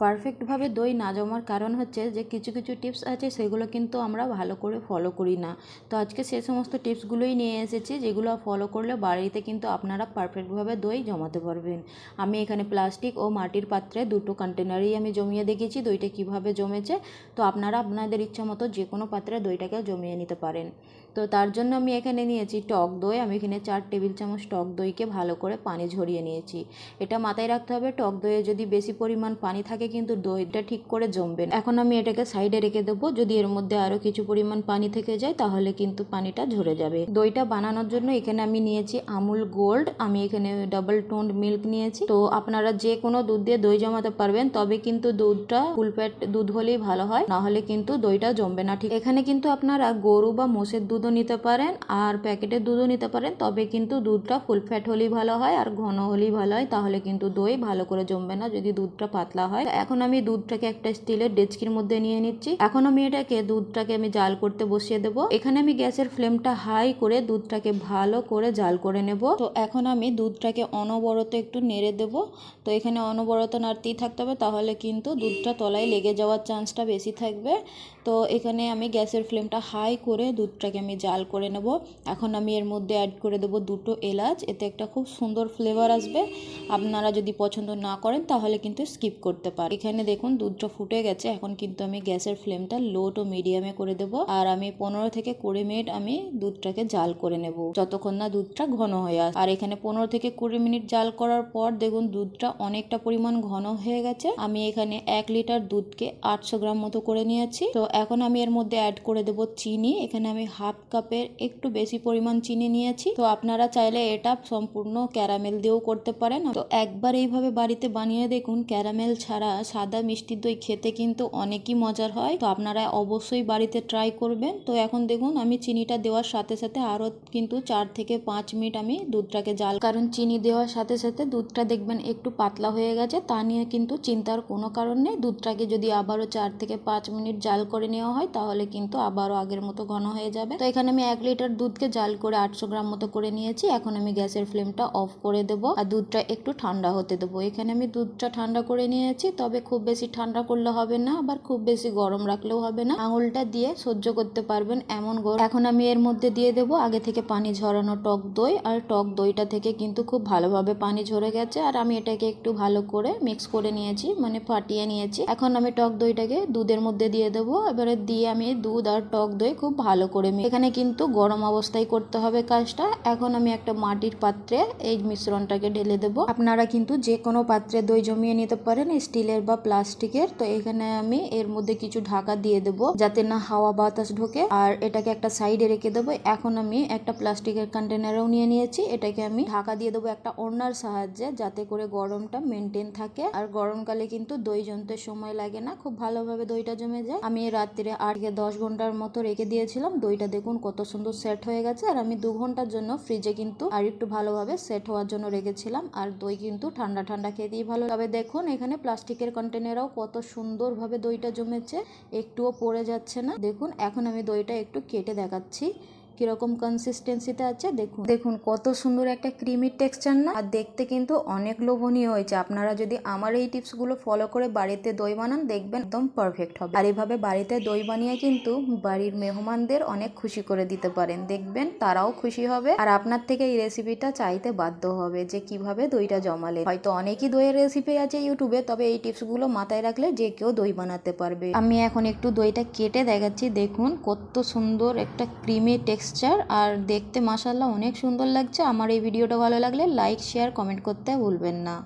পারফেক্টভাবে দই না জমার কারণ হচ্ছে যে কিছু কিছু টিপস আছে, সেগুলো কিন্তু আমরা ভালো করে ফলো করি না। তো আজকে সে সমস্ত টিপসগুলোই নিয়ে এসেছি, যেগুলো ফলো করলে বাড়িতে কিন্তু আপনারা পারফেক্টভাবে দই জমাতে পারবেন। আমি এখানে প্লাস্টিক ও মাটির পাত্রে দুটো কন্টেনারেই আমি জমিয়ে দেখিয়েছি দইটা কীভাবে জমেছে। তো আপনারা আপনাদের ইচ্ছা মতো যে কোনো পাত্রে দইটাকে জমিয়ে নিতে পারেন। তো তার জন্য আমি এখানে নিয়েছি টক দই। আমি এখানে চার টেবিল চামচ টক দইকে ভালো করে পানি ঝরিয়ে নিয়েছি। এটা মাথায় রাখতে হবে, টক দইয়ে যদি বেশি পরিমাণ পানি থাকে কিন্তু দইটা ঠিক করে জমবে না। এখন আমি এটাকে সাইডে রেখে দেবো। যদি এর মধ্যে আরও কিছু পরিমাণ পানি থেকে যায় তাহলে কিন্তু পানিটা ঝরে যাবে। দইটা বানানোর জন্য এখানে আমি নিয়েছি আমুল গোল্ড। আমি এখানে ডাবল টোন মিল্ক নিয়েছি। তো আপনারা যে কোনো দুধ দিয়ে দই জমাতে পারবেন, তবে কিন্তু দুধটা ফুল ফ্যাট দুধ হলেই ভালো হয়। না হলে কিন্তু দইটা জমবে না। ঠিক এখানে কিন্তু আপনারা গরু বা মোষের দুধও নিতে পারেন, আর প্যাকেটের দুধও নিতে পারেন, তবে কিন্তু দুধটা ফুল ফ্যাট হলেই ভালো হয়, আর ঘন হলেই ভালো হয়, তাহলে কিন্তু দই ভালো করে জমবে না যদি দুধটা পাতলা হয়। এখন আমি দুধটাকে একটা স্টিলের ডেচকির মধ্যে নিয়ে নিচ্ছি। এখন আমি এটাকে দুধটাকে আমি জাল করতে বসিয়ে দেব। এখানে আমি গ্যাসের ফ্লেমটা হাই করে দুধটাকে ভালো করে জাল করে নেব। তো এখন আমি দুধটাকে অনবরত একটু নেড়ে দেব। তো এখানে অনবরত নাড়তেই থাকতে হবে, তাহলে কিন্তু দুধটা তলায় লেগে যাওয়ার চান্সটা বেশি থাকবে। তো এখানে আমি গ্যাসের ফ্লেমটা হাই করে দুধটাকে আমি জাল করে নেব। এখন আমি এর মধ্যে অ্যাড করে দেবো দুটো এলাচ। এতে একটা খুব সুন্দর ফ্লেভার আসবে। আপনারা যদি পছন্দ না করেন, তাহলে কিন্তু স্কিপ করতে পারেন। এখানে দেখুন, দুধটা ফুটে গেছে। এখন কিন্তু আমি গ্যাসের ফ্লেমটা লো টু মিডিয়ামে করে দেবো। আর আমি পনেরো থেকে কুড়ি মিনিট আমি দুধটাকে জাল করে নেব, যতক্ষণ না দুধটা ঘন হয়ে আসে আর এখানে পনেরো থেকে কুড়ি মিনিট জাল করার পর দেখুন, দুধটা অনেকটা পরিমাণ ঘন হয়ে গেছে। আমি এখানে এক লিটার দুধকে আটশো গ্রাম মতো করে নিয়েছি। তো এখন আমি এর মধ্যে অ্যাড করে দেবো চিনি। এখানে আমি হাফ কাপের একটু বেশি পরিমাণ চিনি নিয়েছি। তো আপনারা চাইলে এটা সম্পূর্ণ ক্যারামেল দিয়েও করতে পারেন। তো একবার এইভাবে বাড়িতে বানিয়ে দেখুন, ক্যারামেল ছাড়া সাদা মিষ্টি দই খেতে কিন্তু অনেকই মজার হয়। তো আপনারা অবশ্যই বাড়িতে ট্রাই করবেন। তো এখন দেখুন, আমি চিনিটা দেওয়ার সাথে সাথে আরও কিন্তু চার থেকে পাঁচ মিনিট আমি দুধটাকে জাল কারণ চিনি দেওয়ার সাথে সাথে দুধটা দেখবেন একটু পাতলা হয়ে গেছে। তা নিয়ে কিন্তু চিন্তার কোনো কারণ নেই। দুধটাকে যদি আবারও চার থেকে পাঁচ মিনিট জাল করে নেওয়া হয়, তাহলে কিন্তু আবারও আগের মতো ঘন হয়ে যাবে। তো এখানে আমি এক লিটার দুধকে জাল করে আটশো গ্রাম মতো করে নিয়েছি। এখন আমি গ্যাসের ফ্লেমটা অফ করে দেবো আর দুধটা একটু ঠান্ডা হতে দেবো। এখানে আমি দুধটা ঠান্ডা করে নিয়েছি, তবে খুব বেশি ঠান্ডা করলে হবে না, আবার খুব বেশি গরম রাখলেও হবে না। আঙুলটা দিয়ে সহ্য করতে পারবেন এমন গরম। এখন আমি এর মধ্যে দিয়ে দেবো আগে থেকে পানি ঝরানো টক দই, আর টক দইটা থেকে কিন্তু খুব ভালোভাবে পানি ঝরে গেছে, আর আমি এটাকে একটু ভালো করে মিক্স করে নিয়েছি মানে ফাটিয়ে নিয়েছি। এখন আমি টক দইটাকে দুধের মধ্যে দিয়ে দেবো। এবারে দিয়ে আমি দুধ আর টক দই খুব ভালো করে মি- এখানে কিন্তু গরম অবস্থায় করতে হবে কাজটা। এখন আমি একটা মাটির পাত্রে এই মিশ্রণটাকে ঢেলে দেবো। আপনারা কিন্তু যে কোনো পাত্রে দই জমিয়ে নিতে পারেন, স্টিলের বা প্লাস্টিকের। তো এখানে আমি এর মধ্যে কিছু ঢাকা দিয়ে দেবো, যাতে না হাওয়া বাতাস ঢোকে। আর এটাকে একটা সাইডে রেখে দেবো। এখন আমি একটা প্লাস্টিকের কন্টেনারও নিয়ে নিয়েছি। এটাকে আমি ঢাকা দিয়ে দেবো একটা ওড়নার সাহায্যে, যাতে করে গরমটা মেনটেন থাকে। আর গরমকালে কিন্তু দই জমতে সময় লাগে না। খুব ভালোভাবে দইটা জমে যায়। আমি রাত্রে আট থেকে দশ ঘণ্টার মতো রেখে দিয়েছিলাম। দইটা দেখুন কত সুন্দর সেট হয়ে গেছে। আর আমি দু ঘণ্টার জন্য ফ্রিজে কিন্তু আর একটু ভালোভাবে সেট হওয়ার জন্য রেখেছিলাম। আর দই কিন্তু ঠান্ডা ঠান্ডা খেয়ে খেতেই ভালো। তবে দেখুন, এখানে প্লাস্টিকের কন্টেনারও কত সুন্দরভাবে দইটা জমেছে। একটুও পড়ে যাচ্ছে না। দেখুন, এখন আমি দইটা একটু কেটে দেখাচ্ছি। কীরকম কনসিস্টেন্সিতে আছে, দেখুন। দেখুন, কত সুন্দর একটা ক্রিমি টেক্সচার না? আর দেখতে কিন্তু অনেক লোভনীয় হয়েছে। আপনারা যদি আমার এই টিপসগুলো ফলো করে বাড়িতে দই বানান, দেখবেন একদম পারফেক্ট হবে। আর এভাবে বাড়িতে দই বানিয়ে কিন্তু বাড়ির মেহমানদের অনেক খুশি করে দিতে পারেন। দেখবেন তারাও খুশি হবে। আর আপনার থেকে এই রেসিপিটা চাইতে বাধ্য হবে যে কীভাবে দইটা জমালে হয়তো অনেকই দইয়ের রেসিপি আছে ইউটিউবে তবে এই টিপসগুলো মাথায় রাখলে যে কেউ দই বানাতে পারবে। আমি এখন একটু দইটা কেটে দেখাচ্ছি। দেখুন, কত সুন্দর একটা ক্রিমি টেক্সচার আর দেখতে মাসাল্লাহ অনেক সুন্দর লাগছে। আমার এই ভিডিওটা ভালো লাগলে লাইক, শেয়ার, কমেন্ট করতে ভুলবেন না।